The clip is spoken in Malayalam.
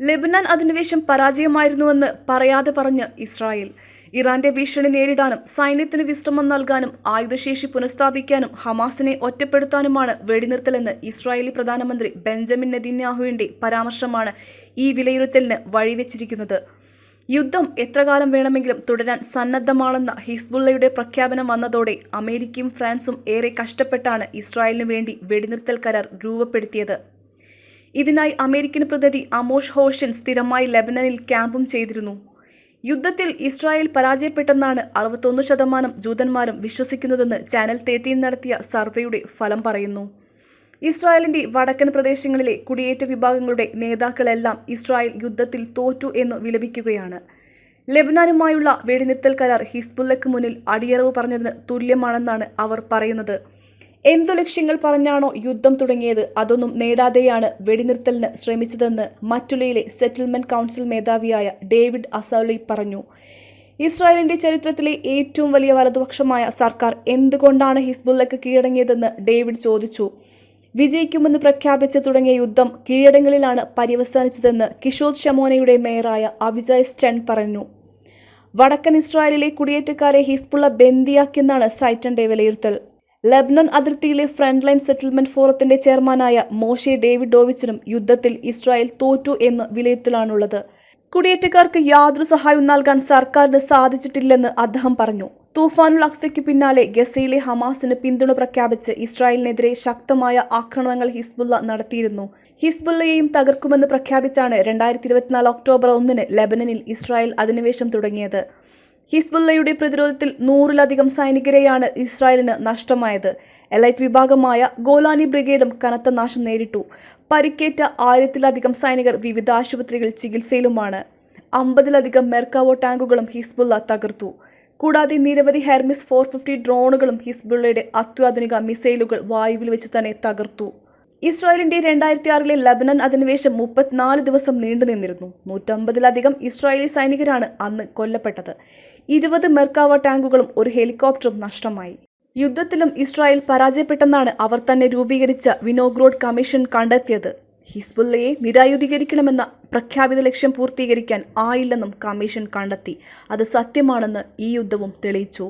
ലെബനാൻ അധിനിവേശം പരാജയമായിരുന്നുവെന്ന് പറയാതെ പറഞ്ഞ് ഇസ്രായേൽ. ഇറാന്റെ ഭീഷണി നേരിടാനും സൈന്യത്തിന് വിശ്രമം നൽകാനും ആയുധശേഷി പുനഃസ്ഥാപിക്കാനും ഹമാസിനെ ഒറ്റപ്പെടുത്താനുമാണ് വെടിനിർത്തലെന്ന് ഇസ്രായേലി പ്രധാനമന്ത്രി ബെഞ്ചമിൻ നെതിന്യാഹുവിന്റെ പരാമർശമാണ് ഈ വിലയിരുത്തലിന് വഴിവെച്ചിരിക്കുന്നത്. യുദ്ധം എത്രകാലം വേണമെങ്കിലും തുടരാൻ സന്നദ്ധമാണെന്ന ഹിസ്ബുള്ളയുടെ പ്രഖ്യാപനം വന്നതോടെ അമേരിക്കയും ഫ്രാൻസും ഏറെ കഷ്ടപ്പെട്ടാണ് ഇസ്രായേലിനു വേണ്ടി വെടിനിർത്തൽ കരാർ രൂപപ്പെടുത്തിയത്. ഇതിനായി അമേരിക്കൻ പ്രതിനിധി അമോഷ് ഹോഷൻ സ്ഥിരമായി ലെബനനിൽ ക്യാമ്പും ചെയ്തിരുന്നു. യുദ്ധത്തിൽ ഇസ്രായേൽ പരാജയപ്പെട്ടെന്നാണ് അറുപത്തൊന്ന് ശതമാനം ജൂതന്മാരും വിശ്വസിക്കുന്നതെന്ന് ചാനൽ തേർട്ടീൻ നടത്തിയ സർവേയുടെ ഫലം പറയുന്നു. ഇസ്രായേലിന്റെ വടക്കൻ പ്രദേശങ്ങളിലെ കുടിയേറ്റ വിഭാഗങ്ങളുടെ നേതാക്കളെല്ലാം ഇസ്രായേൽ യുദ്ധത്തിൽ തോറ്റു എന്ന് വിലപിക്കുകയാണ്. ലെബനാനുമായുള്ള വെടിനിർത്തൽ കരാർ ഹിസ്ബുല്ലക്ക് മുന്നിൽ അടിയറവ് പറഞ്ഞതിന് തുല്യമാണെന്നാണ് അവർ പറയുന്നത്. എന്തു ലക്ഷ്യങ്ങൾ പറഞ്ഞാണോ യുദ്ധം തുടങ്ങിയത്? അതൊന്നും നേടാതെയാണ് വെടിനിർത്തലിന് ശ്രമിച്ചതെന്ന് മറ്റുള്ളയിലെ സെറ്റിൽമെന്റ് കൗൺസിൽ മേധാവിയായ ഡേവിഡ് അസൌലി പറഞ്ഞു. ഇസ്രായേലിന്റെ ചരിത്രത്തിലെ ഏറ്റവും വലിയ വലതുപക്ഷമായ സർക്കാർ എന്തുകൊണ്ടാണ് ഹിസ്ബുല്ലക്ക് കീഴടങ്ങിയതെന്ന് ഡേവിഡ് ചോദിച്ചു. വിജയിക്കുമെന്ന് പ്രഖ്യാപിച്ച് തുടങ്ങിയ യുദ്ധം കീഴടങ്ങളിലാണ് പര്യവസാനിച്ചതെന്ന് കിഷോദ് ഷമോനയുടെ മേയറായ അവിജയ് സ്റ്റൺ പറഞ്ഞു. വടക്കൻ ഇസ്രായേലിലെ കുടിയേറ്റക്കാരെ ഹിസ്ബുള്ള ബന്ദിയാക്കിയെന്നാണ് സൈറ്റന്റെ വിലയിരുത്തൽ. ലബ്നൻ അതിർത്തിയിലെ ഫ്രണ്ട് ലൈൻ സെറ്റിൽമെന്റ് ഫോറത്തിന്റെ ചെയർമാനായ മോഷെ ഡേവിഡ് ഡോവിച്ചിനും യുദ്ധത്തിൽ ഇസ്രായേൽ തോറ്റു എന്ന് വിലയിരുത്തലാണുള്ളത്. കുടിയേറ്റക്കാർക്ക് യാതൊരു സഹായവും നൽകാൻ സർക്കാരിന് സാധിച്ചിട്ടില്ലെന്ന് അദ്ദേഹം പറഞ്ഞു. തൂഫാനുൽ അക്സയ്ക്ക് പിന്നാലെ ഗസയിലെ ഹമാസിന് പിന്തുണ പ്രഖ്യാപിച്ച് ഇസ്രായേലിനെതിരെ ശക്തമായ ആക്രമണങ്ങൾ ഹിസ്ബുള്ള നടത്തിയിരുന്നു. ഹിസ്ബുള്ളയെയും തകർക്കുമെന്ന് പ്രഖ്യാപിച്ചാണ് രണ്ടായിരത്തി ഇരുപത്തിനാല് ഒക്ടോബർ ഒന്നിന് ലെബനനിൽ ഇസ്രായേൽ അധിനിവേശം തുടങ്ങിയത്. ഹിസ്ബുള്ളയുടെ പ്രതിരോധത്തിൽ നൂറിലധികം സൈനികരെയാണ് ഇസ്രായേലിന് നഷ്ടമായത്. എലൈറ്റ് വിഭാഗമായ ഗോലാനി ബ്രിഗേഡും കനത്ത നാശം നേരിട്ടു. പരിക്കേറ്റ ആയിരത്തിലധികം സൈനികർ വിവിധ ആശുപത്രികളിൽ ചികിത്സയിലുമാണ്. അമ്പതിലധികം മെർക്കാവോ ടാങ്കുകളും ഹിസ്ബുള്ള തകർത്തു. കൂടാതെ നിരവധി ഹെർമിസ് ഫോർ ഫിഫ്റ്റി ഡ്രോണുകളും ഹിസ്ബുള്ളയുടെ അത്യാധുനിക മിസൈലുകൾ വായുവിൽ വെച്ച് തന്നെ തകർത്തു. ഇസ്രായേലിന്റെ രണ്ടായിരത്തി ആറിലെ ലബനൻ അധിനിവേശം മുപ്പത്തിനാല് ദിവസം നീണ്ടുനിന്നിരുന്നു. നൂറ്റമ്പതിലധികം ഇസ്രായേലി സൈനികരാണ് അന്ന് കൊല്ലപ്പെട്ടത്. ഇരുപത് മെർക്കാവ ടാങ്കുകളും ഒരു ഹെലികോപ്റ്ററും നഷ്ടമായി. യുദ്ധത്തിലും ഇസ്രായേൽ പരാജയപ്പെട്ടെന്നാണ് അവർ തന്നെ രൂപീകരിച്ച വിനോഗ്രോഡ് കമ്മീഷൻ കണ്ടെത്തിയത്. ഹിസ്ബുല്ലയെ നിരായുധീകരിക്കണമെന്ന പ്രഖ്യാപിത ലക്ഷ്യം പൂർത്തീകരിക്കാൻ ആയില്ലെന്നും കമ്മീഷൻ കണ്ടെത്തി. അത് സത്യമാണെന്ന് ഈ യുദ്ധവും തെളിയിച്ചു.